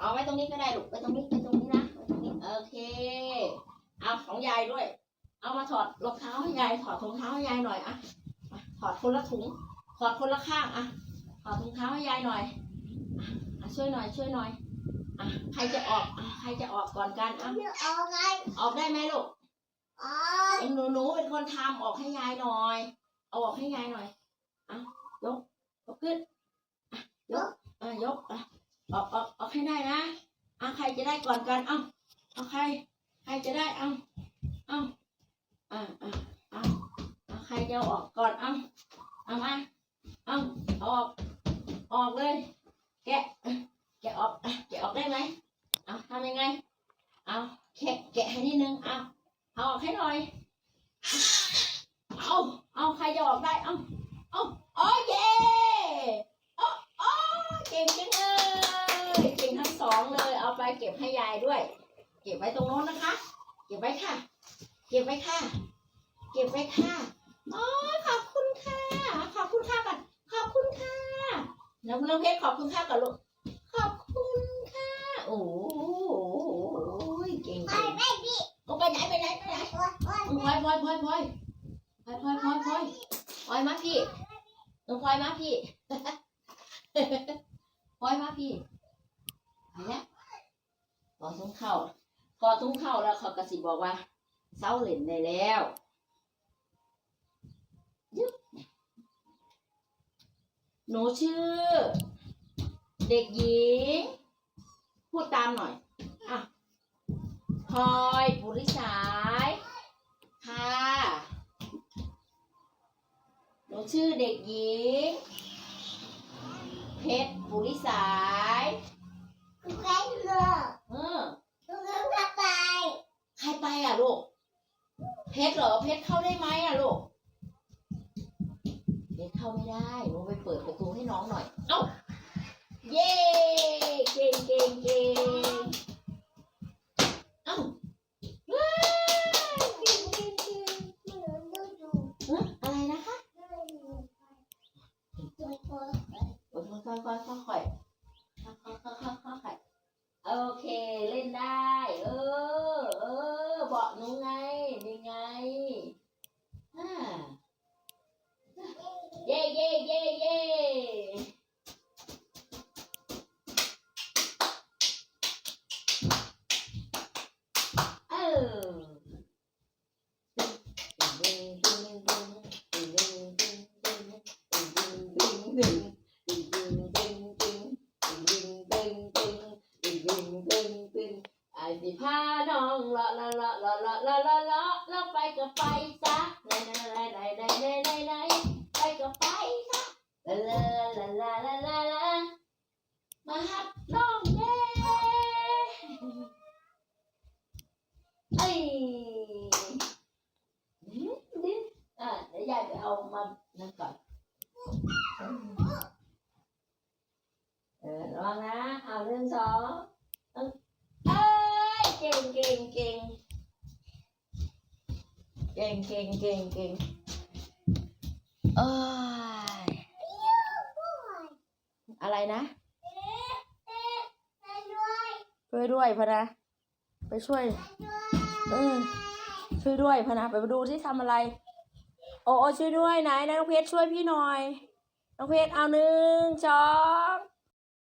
เอาไว้ตรงนี้ก็ได้ลูกไว้ตรงนี้ไว้ตรงนี้นะโอเค เอาของยายด้วย เอามาถอดรองเท้าให้ยายถอดรองเท้าให้ยายหน่อยอะถอดคนละถุงถอดคนละข้างอะถอดรองเท้าให้ยายหน่อยอช่วยหน่อย ช่วยหน่อยอะใครจะออกอใครจะออกก่อนกันอะออกไงออกได้ไหมลูกออหนูหนูเป็นคนทำออกให้ยายหน่อย เอาออกให้ยายหน่อยอะยกยกขึ้นอะยกอะยกอะ ออกออกออกให้ได้นะอะใครจะได้ก่อนกันเอ้าเอาใคร ใครจะได้เอ้าเอ้าอะอะเอาเอาใครจะออกก่อนเอ้าเอามาเอ้าเอาออกออกเลย แกะแกะออกแกะออกได้ไหมเอาทำยังไงเอาแกะแกะให้นิดนึงเอาเอาออกให้หน่อยเอาเอาใครจะออกได้เอาเอาโอ้เย่โอ้โอ้เก่งจังเลย เก่งทั้งสองเลย เอาไปเก็บ ให้ยายด้วย เก็บไว้ตรงโน้นนะคะ เก็บไว้ค่ะ เก็บไว้ค่ะ เก็บไว้ค่ะโอ้ขอบคุณค่ะ ขอบคุณค่ะก่อนขอบคุณค่ะน้องน้องเพชรขอบคุณค่ะก่อนลูกขอบคุณค่ะ โอ้โหเก่งไปไปดิเอาไปไหนไปไหนไปไหนโอ๊ยโอ๊ยพลอยพลอยพลอยพลอยพลอยพลอยพลอยพลอยพลอยมาพี่น้องพลอยมาพี่พลอยมาพี่ไปแล้ว ขอทุ่งเข่าขอทุ่งเข่าแล้วเขากระสิบอกว่าเศร้าเหล่นได้แล้วยึบหนูชื่อ เด็กหญิง พูดตามหน่อยอะพลอยปุริสายค่ะหนูชื่อเด็กหญิง เพชรปุริสาย คุณแม่เลย เออ คุณแม่จะไป ใครไปอะ ลูก เพชรเหรอ เพชรเข้าได้ไหมอะลูก เพชรเข้าไม่ได้หนูไปเปิดประตูให้น้องหน่อย เอ้า เย้เก่งเก่งเก่งเอ้าว้าวเก่งเก่งเก่งไม่รู้ดูดูเอ๊ะอะไรนะคะดูดูดูดูค่อยค่อยค่อยค่อยค่อยค่อย บอกหนูไงนี่ไงอ่าเย่เย่เย่เย่เออดึงดึงดึงดึงดึงดึงดึงดึงดึงดึงตึงตึงตึง สิพาน้องเลาะเลาะเลาะเลาะเลาะเลาะเลาะเลาะเลาะไปก็ไปซะไหนไหนไหนไหนไหนไหนไหนไปก็ไปซะลาลาลาลาลาลาลามาหับน้องเด้ไอ้ดิ้นดิ้นอะเดี๋ยวยายไปเอามานั่นก่อนเออระวังนะเอาหนึ่องสอง เก่งเก่งเก่งเก่งเก่งเก่งเก่งเอ้ยอะไรนะช่วยด้วยพะนะ ไปช่วยเออช่วยด้วยพะนะ ไปดูที่ทำอะไร โอ้โอช่วยด้วยไหนนะน้องเพชรช่วยพี่หน่อย น้องเพชรเอาหนึ่งสอง